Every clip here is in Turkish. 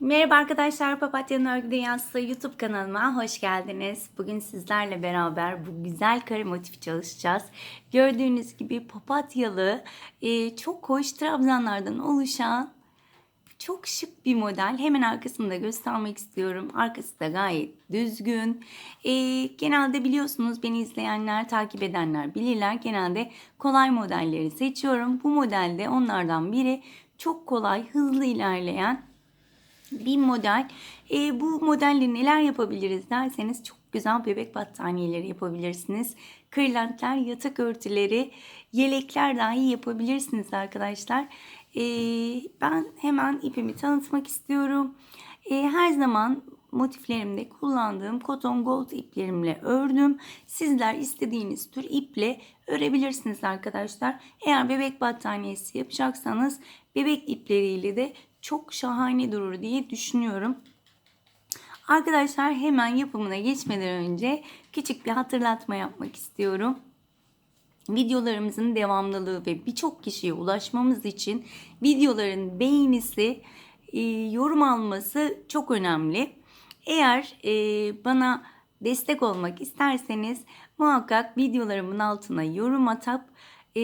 Merhaba arkadaşlar, Papatya'nın Örgü Dünyası YouTube kanalıma hoş geldiniz. Bugün sizlerle beraber bu güzel kare motifi çalışacağız. Gördüğünüz gibi papatyalı, e, çok hoş trabzanlardan oluşan çok şık bir model. Hemen arkasını da göstermek istiyorum. Arkası da gayet düzgün. E, genelde biliyorsunuz beni izleyenler, takip edenler bilirler. Genelde kolay modelleri seçiyorum. Bu modelde onlardan biri çok kolay, hızlı ilerleyen bir model. E, bu modelle neler yapabiliriz derseniz çok güzel bebek battaniyeleri yapabilirsiniz. Kırlentler, yatak örtüleri, yelekler dahi yapabilirsiniz arkadaşlar. E, ben hemen ipimi tanıtmak istiyorum. E, her zaman motiflerimde kullandığım koton gold iplerimle ördüm. Sizler istediğiniz tür iple örebilirsiniz arkadaşlar. Eğer bebek battaniyesi yapacaksanız bebek ipleriyle de çok şahane durur diye düşünüyorum. Arkadaşlar hemen yapımına geçmeden önce küçük bir hatırlatma yapmak istiyorum. Videolarımızın devamlılığı ve birçok kişiye ulaşmamız için videoların beğenisi, e, yorum alması çok önemli. Eğer e, bana destek olmak isterseniz muhakkak videolarımın altına yorum atıp e,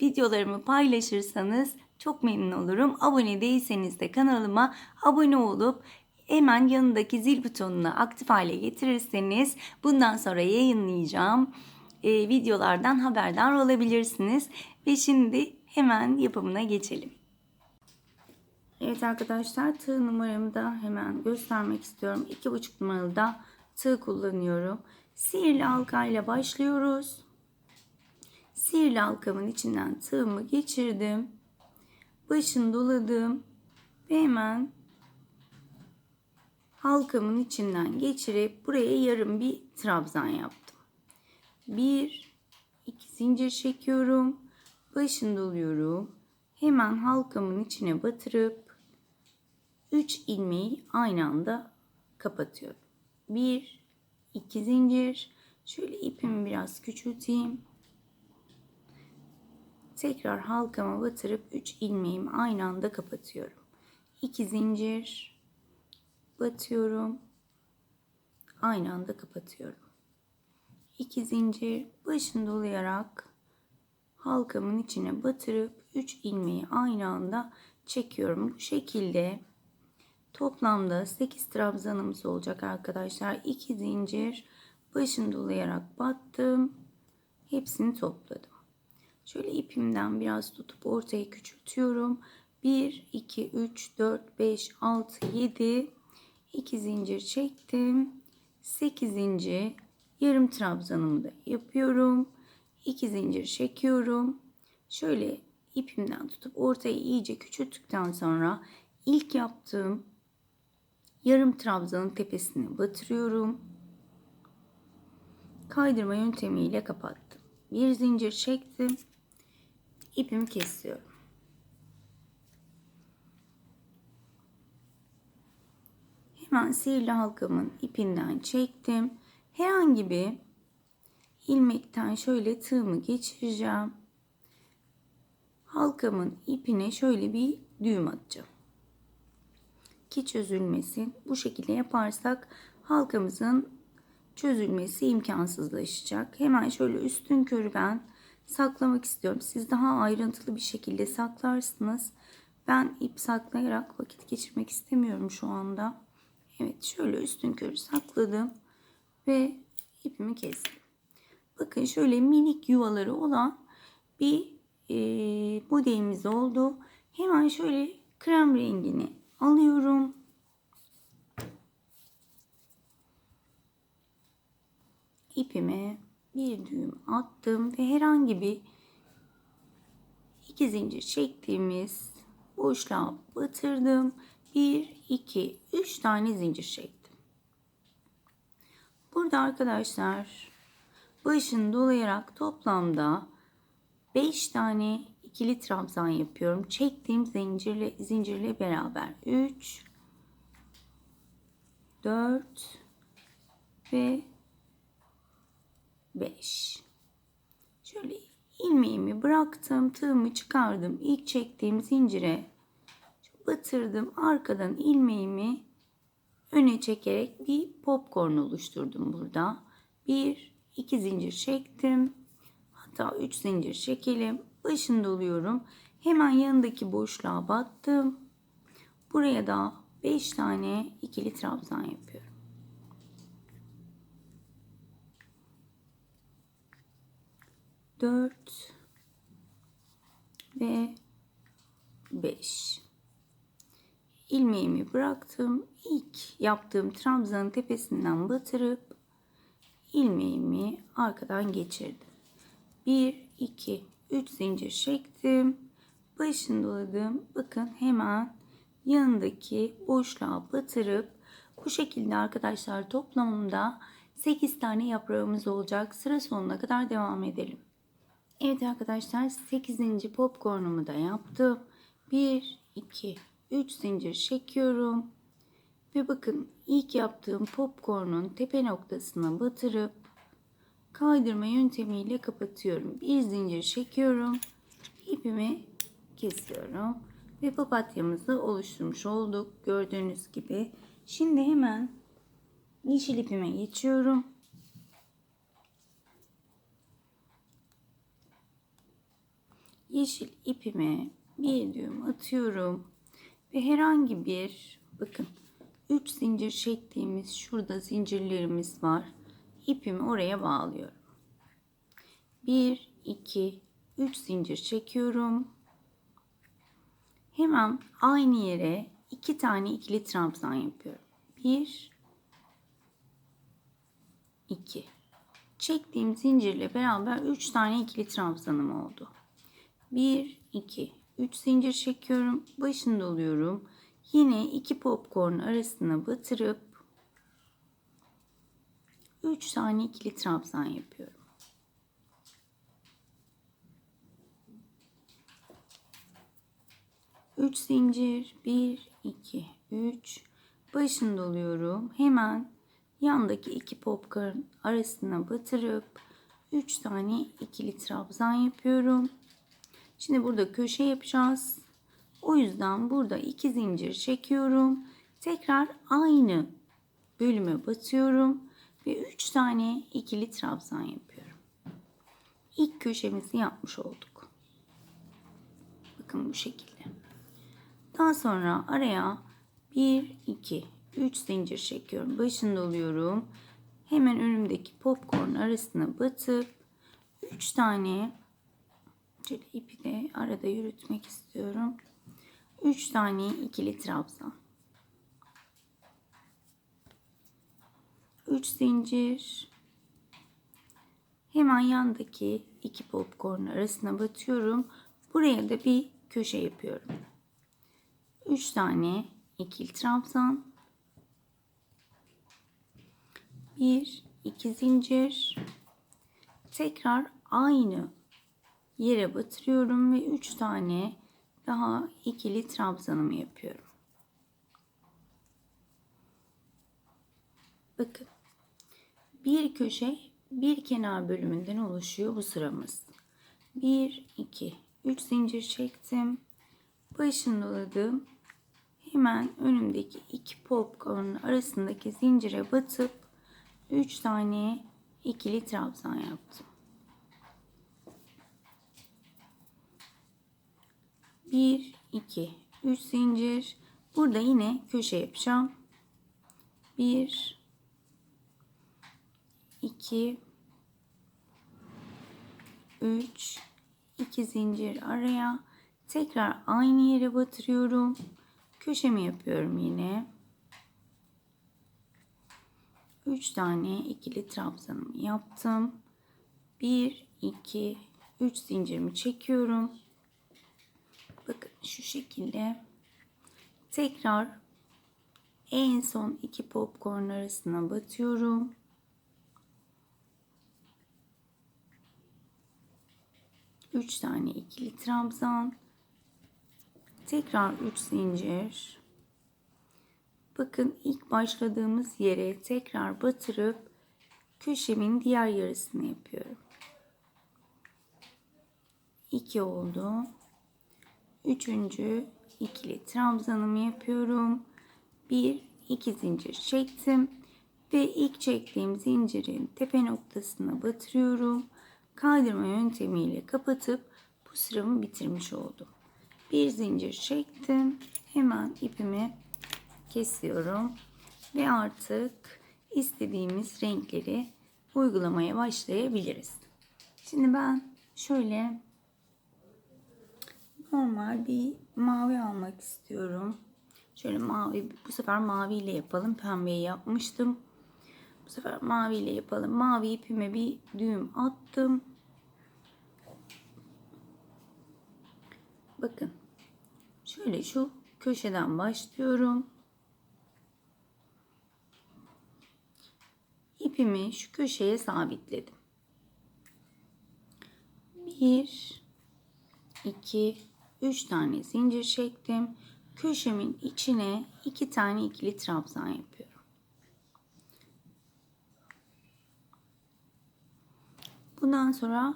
videolarımı paylaşırsanız çok memnun olurum. Abone değilseniz de kanalıma abone olup hemen yanındaki zil butonunu aktif hale getirirseniz bundan sonra yayınlayacağım e, videolardan haberdar olabilirsiniz. Ve şimdi hemen yapımına geçelim. Evet arkadaşlar tığ numaramı da hemen göstermek istiyorum. 2,5 numaralı da tığ kullanıyorum. Sihirli halka ile başlıyoruz. Sihirli halkamın içinden tığımı geçirdim. Başını doladım ve hemen halkamın içinden geçirip buraya yarım bir trabzan yaptım. Bir, iki zincir çekiyorum. Başını doluyorum. Hemen halkamın içine batırıp 3 ilmeği aynı anda kapatıyorum. 1 2 zincir. Şöyle ipimi biraz küçülteyim. Tekrar halkama batırıp 3 ilmeğimi aynı anda kapatıyorum. 2 zincir batıyorum. Aynı anda kapatıyorum. 2 zincir başını dolayarak halkamın içine batırıp 3 ilmeği aynı anda çekiyorum. Bu şekilde toplamda 8 trabzanımız olacak arkadaşlar. 2 zincir başını dolayarak battım. Hepsini topladım. Şöyle ipimden biraz tutup ortaya küçültüyorum. 1, 2, 3, 4, 5, 6, 7, 2 zincir çektim. 8. yarım trabzanımı da yapıyorum. 2 zincir çekiyorum. Şöyle ipimden tutup ortayı iyice küçülttükten sonra ilk yaptığım yarım trabzanın tepesine batırıyorum. Kaydırma yöntemiyle kapattım. Bir zincir çektim. İpimi kesiyorum. Hemen sihirli halkamın ipinden çektim. Herhangi bir ilmekten şöyle tığımı geçireceğim. Halkamın ipine şöyle bir düğüm atacağım. Ki çözülmesin. Bu şekilde yaparsak halkamızın çözülmesi imkansızlaşacak. Hemen şöyle üstün körü ben saklamak istiyorum. Siz daha ayrıntılı bir şekilde saklarsınız. Ben ip saklayarak vakit geçirmek istemiyorum şu anda. Evet şöyle üstün körü sakladım ve ipimi kestim. Bakın şöyle minik yuvaları olan bir e, modelimiz oldu. Hemen şöyle krem rengini alıyorum. İpime bir düğüm attım ve herhangi bir iki zincir çektiğimiz boşluğa batırdım. 1, 2, 3 tane zincir çektim. Burada arkadaşlar başını dolayarak toplamda 5 tane ikili trabzan yapıyorum. Çektiğim zincirle zincirle beraber 3 4 ve 5. Şöyle ilmeğimi bıraktım, tığımı çıkardım. İlk çektiğim zincire batırdım. Arkadan ilmeğimi öne çekerek bir popcorn oluşturdum burada. Bir, iki zincir çektim. Hatta üç zincir çekelim. Başını doluyorum. Hemen yanındaki boşluğa battım. Buraya da 5 tane ikili trabzan yapıyorum. Dört ve beş. ilmeğimi bıraktım. İlk yaptığım trabzanın tepesinden batırıp ilmeğimi arkadan geçirdim. 1 2 3 zincir çektim. Başını doladım. Bakın hemen yanındaki boşluğa batırıp bu şekilde arkadaşlar toplamında 8 tane yaprağımız olacak. Sıra sonuna kadar devam edelim. Evet arkadaşlar 8. popcornumu da yaptım. 1 2 3 zincir çekiyorum. Ve bakın ilk yaptığım popcornun tepe noktasına batırıp kaydırma yöntemiyle kapatıyorum. Bir zincir çekiyorum. ipimi kesiyorum. Ve papatyamızı oluşturmuş olduk. Gördüğünüz gibi. Şimdi hemen yeşil ipime geçiyorum. Yeşil ipime bir düğüm atıyorum. Ve herhangi bir bakın 3 zincir çektiğimiz şurada zincirlerimiz var. İpimi oraya bağlıyorum. 1 2 3 zincir çekiyorum. Hemen aynı yere iki tane ikili trabzan yapıyorum. 1 2 Çektiğim zincirle beraber 3 tane ikili trabzanım oldu. 1 2 3 zincir çekiyorum. Başını doluyorum. Yine iki popcorn arasına batırıp 3 tane ikili trabzan yapıyorum. Üç zincir, bir, iki, üç. Başını doluyorum. Hemen yandaki iki popcorn arasına batırıp üç tane ikili trabzan yapıyorum. Şimdi burada köşe yapacağız. O yüzden burada iki zincir çekiyorum. Tekrar aynı bölüme batıyorum ve üç tane ikili trabzan yapıyorum. İlk köşemizi yapmış olduk. Bakın bu şekilde. Daha sonra araya 1 2 3 zincir çekiyorum. Başını doluyorum. Hemen önümdeki popcorn arasına batıp 3 tane Şöyle ipi de arada yürütmek istiyorum. 3 tane ikili trabzan. 3 zincir. Hemen yandaki iki popcorn arasına batıyorum. Buraya da bir köşe yapıyorum. 3 tane ikili trabzan. 1 2 zincir. Tekrar aynı yere batırıyorum ve 3 tane daha ikili trabzanımı yapıyorum. Bakın. Bir köşe bir kenar bölümünden oluşuyor bu sıramız. 1 2 3 zincir çektim. Başını doladım. Hemen önümdeki iki popcorn arasındaki zincire batıp 3 tane ikili trabzan yaptım. 1 2 3 zincir. Burada yine köşe yapacağım. 1 2 3 2 zincir araya. Tekrar aynı yere batırıyorum. Köşemi yapıyorum yine. 3 tane ikili trabzanımı yaptım. 1 2 3 zincirimi çekiyorum Bakın şu şekilde tekrar en son iki popcorn arasına batıyorum. Üç tane ikili trabzan. Tekrar üç zincir. Bakın ilk başladığımız yere tekrar batırıp köşemin diğer yarısını yapıyorum. 2 oldu üçüncü ikili trabzanımı yapıyorum. Bir, iki zincir çektim ve ilk çektiğim zincirin tepe noktasına batırıyorum. Kaydırma yöntemiyle kapatıp bu sıramı bitirmiş oldum. Bir zincir çektim. Hemen ipimi kesiyorum ve artık istediğimiz renkleri uygulamaya başlayabiliriz. Şimdi ben şöyle normal bir mavi almak istiyorum. Şöyle mavi, bu sefer maviyle yapalım. Pembeyi yapmıştım. Bu sefer maviyle yapalım. Mavi ipime bir düğüm attım. Bakın. Şöyle şu köşeden başlıyorum. İpimi şu köşeye sabitledim. Bir, iki, üç tane zincir çektim. Köşemin içine iki tane ikili trabzan yapıyorum. Bundan sonra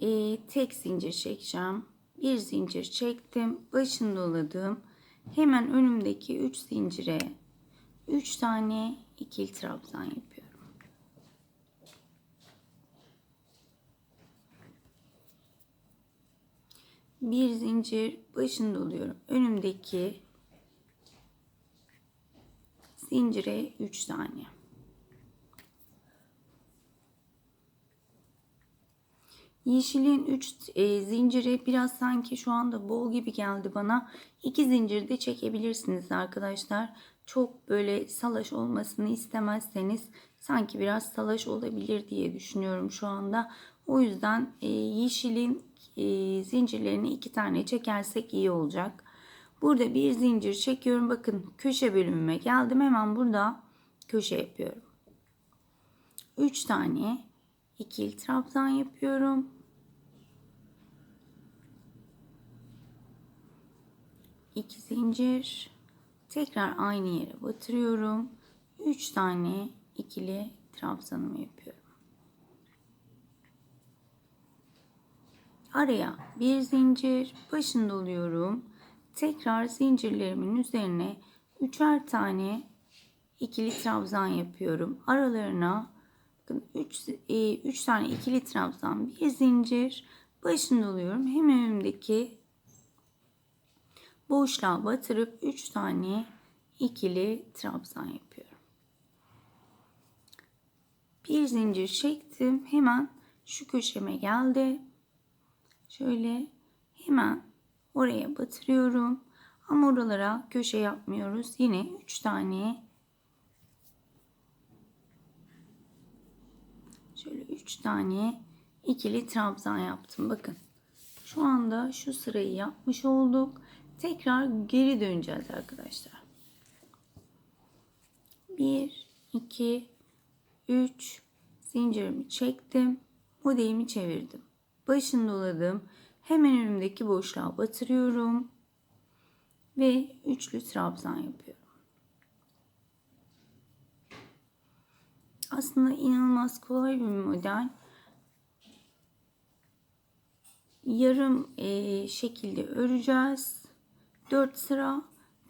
e, tek zincir çekeceğim. Bir zincir çektim. Başını doladım. Hemen önümdeki 3 zincire 3 tane ikili trabzan yapıyorum. Bir zincir başını doluyorum. Önümdeki zincire 3 tane. Yeşilin 3 e, zinciri biraz sanki şu anda bol gibi geldi bana. 2 zincir de çekebilirsiniz arkadaşlar. Çok böyle salaş olmasını istemezseniz sanki biraz salaş olabilir diye düşünüyorum şu anda. O yüzden e, yeşilin e, zincirlerini iki tane çekersek iyi olacak. Burada bir zincir çekiyorum. Bakın köşe bölümüme geldim. Hemen burada köşe yapıyorum. 3 tane ikili trabzan yapıyorum. İki zincir. Tekrar aynı yere batırıyorum. 3 tane ikili trabzanımı yapıyorum. Araya bir zincir başını doluyorum. Tekrar zincirlerimin üzerine üçer tane ikili trabzan yapıyorum. Aralarına bakın 3 3 tane ikili trabzan, bir zincir başını doluyorum. Hemen önümdeki boşluğa batırıp 3 tane ikili trabzan yapıyorum. Bir zincir çektim. Hemen şu köşeme geldi. Şöyle hemen oraya batırıyorum. Ama oralara köşe yapmıyoruz. Yine 3 tane şöyle 3 tane ikili trabzan yaptım. Bakın. Şu anda şu sırayı yapmış olduk. Tekrar geri döneceğiz arkadaşlar. 1 2 3 zincirimi çektim. Modelimi çevirdim. Başını doladım. Hemen önümdeki boşluğa batırıyorum. Ve üçlü trabzan yapıyorum. Aslında inanılmaz kolay bir model. Yarım e, şekilde öreceğiz. 4 sıra.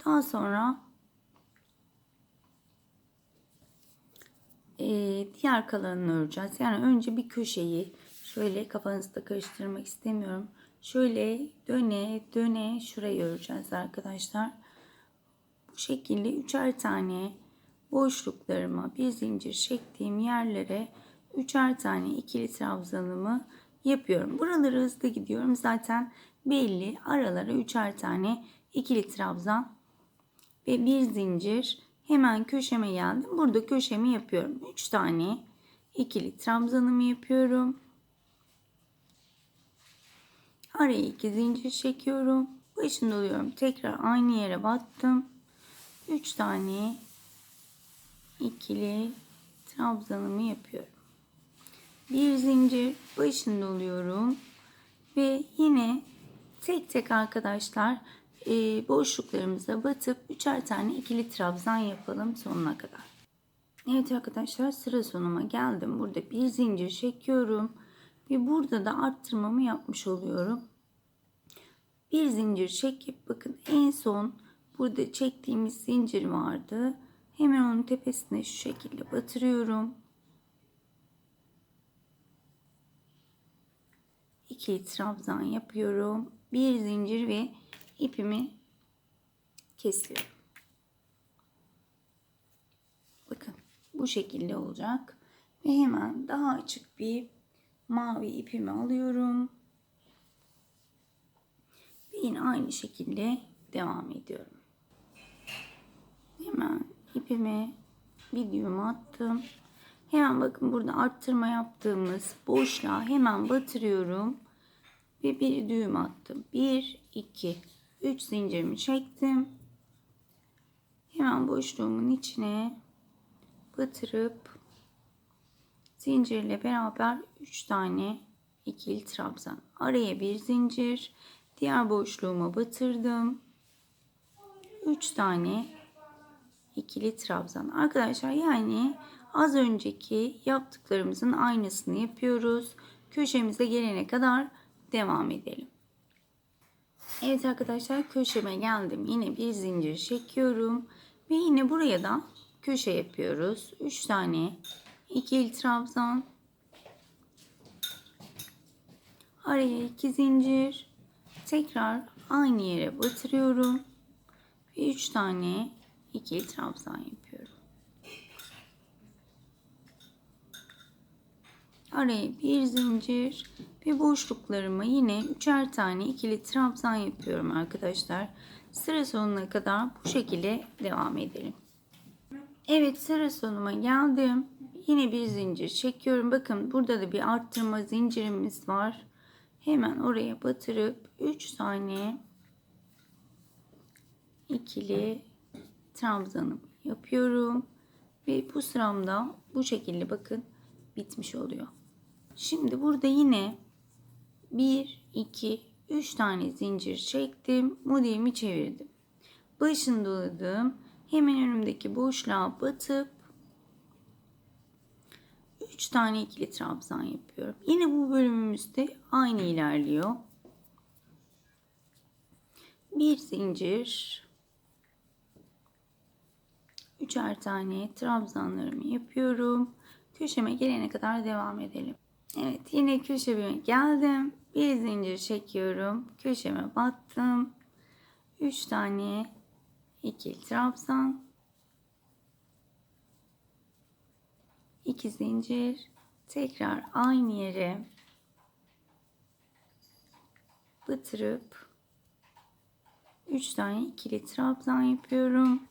Daha sonra e, diğer kalanını öreceğiz. Yani önce bir köşeyi şöyle kafanızda karıştırmak istemiyorum. Şöyle döne döne şurayı öreceğiz arkadaşlar. Bu şekilde üçer tane boşluklarıma bir zincir çektiğim yerlere üçer tane ikili trabzanımı yapıyorum. Buraları hızlı gidiyorum. Zaten belli aralara üçer tane ikili trabzan ve bir zincir hemen köşeme geldim. Burada köşemi yapıyorum. 3 tane ikili trabzanımı yapıyorum. Araya iki zincir çekiyorum. Başını doluyorum. Tekrar aynı yere battım. 3 tane ikili trabzanımı yapıyorum. Bir zincir başını doluyorum. Ve yine tek tek arkadaşlar e, boşluklarımıza batıp üçer tane ikili trabzan yapalım sonuna kadar. Evet arkadaşlar sıra sonuma geldim. Burada bir zincir çekiyorum. Ve burada da arttırmamı yapmış oluyorum. bir zincir çekip bakın en son burada çektiğimiz zincir vardı. Hemen onun tepesine şu şekilde batırıyorum. İki trabzan yapıyorum. Bir zincir ve ipimi kesiyorum. Bakın bu şekilde olacak. Ve hemen daha açık bir mavi ipimi alıyorum. Ve yine aynı şekilde devam ediyorum. Hemen ipimi bir attım. Hemen bakın burada arttırma yaptığımız boşluğa hemen batırıyorum. Ve bir düğüm attım. 1, 2, 3 zincirimi çektim. Hemen boşluğumun içine batırıp zincirle beraber 3 tane ikili trabzan. Araya bir zincir. Diğer boşluğuma batırdım. 3 tane ikili trabzan. Arkadaşlar yani az önceki yaptıklarımızın aynısını yapıyoruz. Köşemize gelene kadar devam edelim. Evet arkadaşlar köşeme geldim. Yine bir zincir çekiyorum. Ve yine buraya da köşe yapıyoruz. 3 tane ikili trabzan. Araya 2 zincir. Tekrar aynı yere batırıyorum. Ve 3 tane ikili trabzan yapıyorum. Araya bir zincir ve boşluklarıma yine üçer tane ikili trabzan yapıyorum arkadaşlar. Sıra sonuna kadar bu şekilde devam edelim. Evet sıra sonuma geldim. Yine bir zincir çekiyorum. Bakın burada da bir arttırma zincirimiz var. Hemen oraya batırıp 3 tane ikili trabzanımı yapıyorum. Ve bu sıramda bu şekilde bakın bitmiş oluyor. Şimdi burada yine 1, 2, 3 tane zincir çektim. Modelimi çevirdim. Başını doladım. Hemen önümdeki boşluğa batıp 3 tane ikili trabzan yapıyorum. Yine bu bölümümüzde aynı ilerliyor. Bir zincir üçer tane trabzanlarımı yapıyorum. Köşeme gelene kadar devam edelim. Evet yine köşeme geldim. Bir zincir çekiyorum. Köşeme battım. 3 tane ikili trabzan. 2 zincir. Tekrar aynı yere batırıp 3 tane ikili trabzan yapıyorum.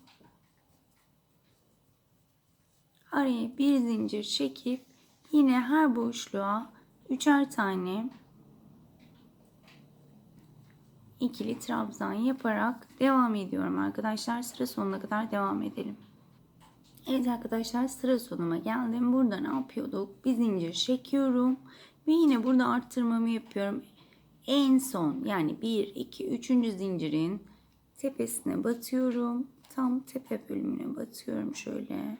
Araya bir zincir çekip yine her boşluğa üçer tane ikili trabzan yaparak devam ediyorum arkadaşlar. Sıra sonuna kadar devam edelim. Evet arkadaşlar sıra sonuma geldim. Burada ne yapıyorduk? Bir zincir çekiyorum. Ve yine burada arttırmamı yapıyorum. En son yani 1, 2, 3. zincirin tepesine batıyorum. Tam tepe bölümüne batıyorum şöyle.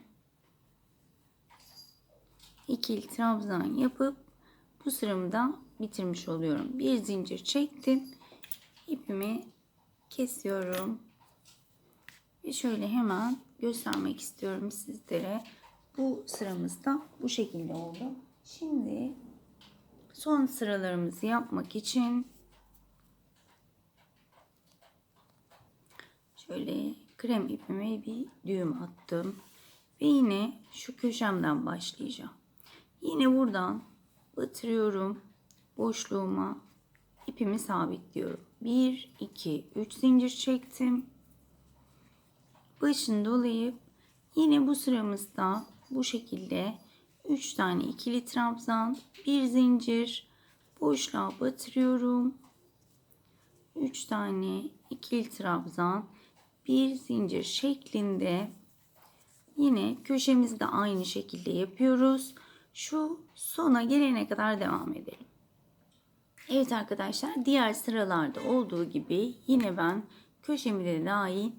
İkili trabzan yapıp bu sıramı da bitirmiş oluyorum. Bir zincir çektim. İpimi kesiyorum. Ve şöyle hemen göstermek istiyorum sizlere. Bu sıramız da bu şekilde oldu. Şimdi son sıralarımızı yapmak için şöyle krem ipime bir düğüm attım. Ve yine şu köşemden başlayacağım. Yine buradan batırıyorum boşluğuma ipimi sabitliyorum. 1 2 3 zincir çektim. Başını dolayıp yine bu sıramızda bu şekilde 3 tane ikili trabzan, bir zincir boşluğa batırıyorum. 3 tane ikili trabzan, bir zincir şeklinde yine köşemizde aynı şekilde yapıyoruz. Şu sona gelene kadar devam edelim. Evet arkadaşlar diğer sıralarda olduğu gibi yine ben köşemi de dahil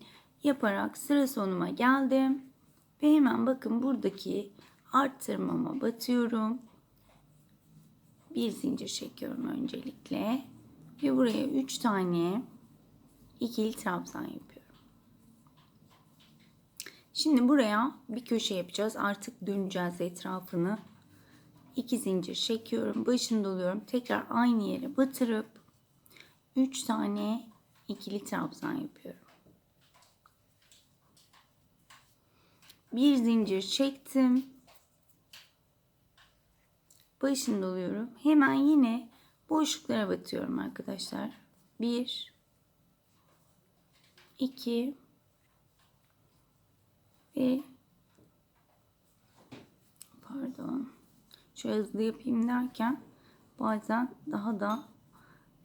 yaparak sıra sonuma geldim. Ve hemen bakın buradaki arttırmama batıyorum. Bir zincir çekiyorum öncelikle. Ve buraya 3 tane ikili trabzan yapıyorum. Şimdi buraya bir köşe yapacağız. Artık döneceğiz etrafını. 2 zincir çekiyorum. Başını doluyorum. Tekrar aynı yere batırıp 3 tane ikili trabzan yapıyorum. Bir zincir çektim. Başını doluyorum. Hemen yine boşluklara batıyorum arkadaşlar. 1 2 ve pardon şöyle hızlı yapayım derken bazen daha da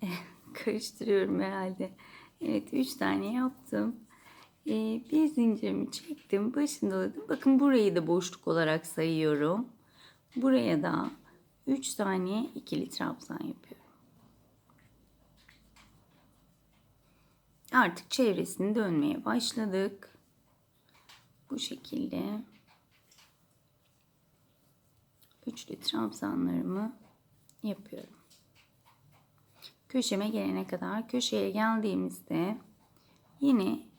karıştırıyorum herhalde. Evet 3 tane yaptım. Ee, bir zincirimi çektim. Başını doladım. Bakın burayı da boşluk olarak sayıyorum. Buraya da 3 tane ikili trabzan yapıyorum. Artık çevresini dönmeye başladık. Bu şekilde üçlü trabzanlarımı yapıyorum. Köşeme gelene kadar köşeye geldiğimizde yine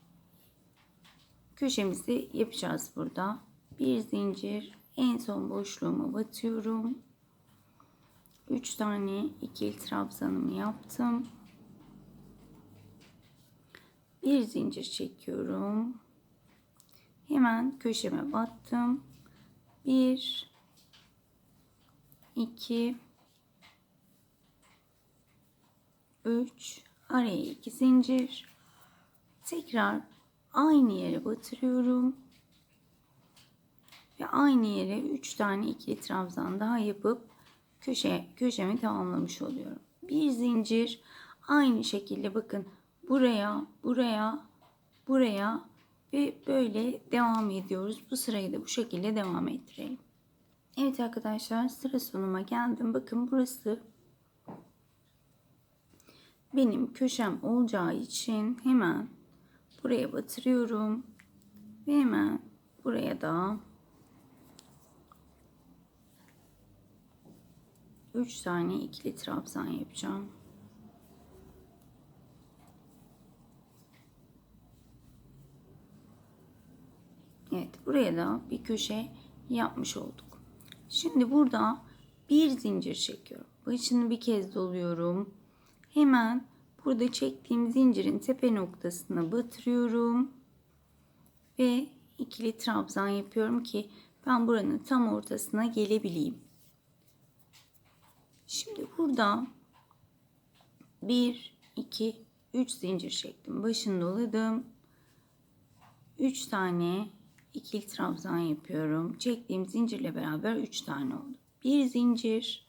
köşemizi yapacağız burada. Bir zincir en son boşluğuma batıyorum. 3 tane ikili trabzanımı yaptım. Bir zincir çekiyorum. Hemen köşeme battım. 1 2 3 araya 2 zincir. Tekrar aynı yere batırıyorum. Ve aynı yere 3 tane ikili trabzan daha yapıp köşe köşemi tamamlamış oluyorum. Bir zincir aynı şekilde bakın buraya, buraya, buraya ve böyle devam ediyoruz. Bu sırayı da bu şekilde devam ettirelim. Evet arkadaşlar sıra sonuma geldim. Bakın burası benim köşem olacağı için hemen buraya batırıyorum. Ve hemen buraya da 3 tane ikili trabzan yapacağım. Evet buraya da bir köşe yapmış olduk. Şimdi burada bir zincir çekiyorum. Başını bir kez doluyorum. Hemen burada çektiğim zincirin tepe noktasına batırıyorum. Ve ikili trabzan yapıyorum ki ben buranın tam ortasına gelebileyim. Şimdi burada 1, 2, 3 zincir çektim. Başını doladım. 3 tane ikili trabzan yapıyorum. Çektiğim zincirle beraber 3 tane oldu. Bir zincir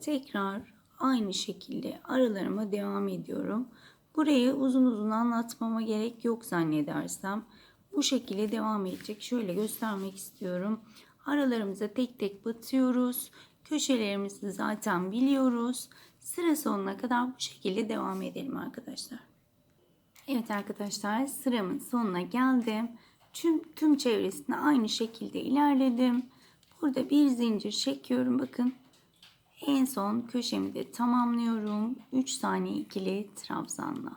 tekrar aynı şekilde aralarıma devam ediyorum. Burayı uzun uzun anlatmama gerek yok zannedersem. Bu şekilde devam edecek. Şöyle göstermek istiyorum. Aralarımıza tek tek batıyoruz. Köşelerimizi zaten biliyoruz. Sıra sonuna kadar bu şekilde devam edelim arkadaşlar. Evet arkadaşlar sıramın sonuna geldim. Tüm, tüm çevresine aynı şekilde ilerledim. Burada bir zincir çekiyorum. Bakın en son köşemi de tamamlıyorum. 3 tane ikili trabzanla.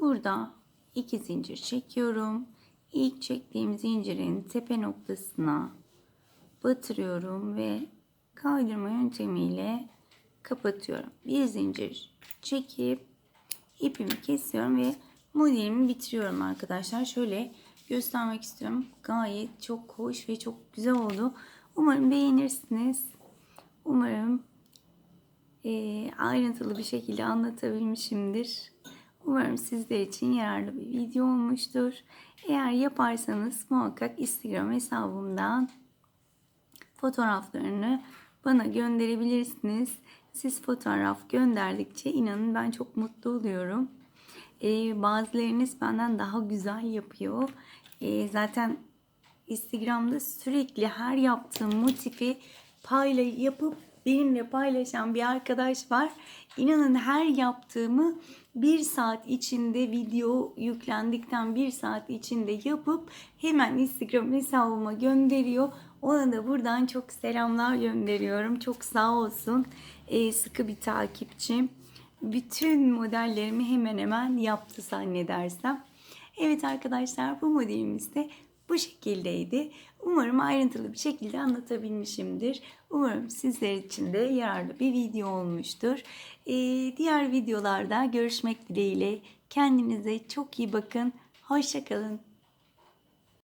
Burada iki zincir çekiyorum. İlk çektiğim zincirin tepe noktasına batırıyorum ve kaydırma yöntemiyle kapatıyorum. Bir zincir çekip ipimi kesiyorum ve modelimi bitiriyorum arkadaşlar. Şöyle göstermek istiyorum. Gayet çok hoş ve çok güzel oldu. Umarım beğenirsiniz. Umarım e, ayrıntılı bir şekilde anlatabilmişimdir. Umarım sizler için yararlı bir video olmuştur. Eğer yaparsanız muhakkak Instagram hesabımdan fotoğraflarını bana gönderebilirsiniz. Siz fotoğraf gönderdikçe inanın ben çok mutlu oluyorum. Ee, bazılarınız benden daha güzel yapıyor. Ee, zaten Instagram'da sürekli her yaptığım motifi payla yapıp benimle paylaşan bir arkadaş var. İnanın her yaptığımı bir saat içinde video yüklendikten bir saat içinde yapıp hemen Instagram hesabıma gönderiyor. Ona da buradan çok selamlar gönderiyorum. Çok sağ olsun. Ee, sıkı bir takipçim. Bütün modellerimi hemen hemen yaptı zannedersem. Evet arkadaşlar bu modelimiz de bu şekildeydi. Umarım ayrıntılı bir şekilde anlatabilmişimdir. Umarım sizler için de yararlı bir video olmuştur. Ee, diğer videolarda görüşmek dileğiyle. Kendinize çok iyi bakın. Hoşçakalın.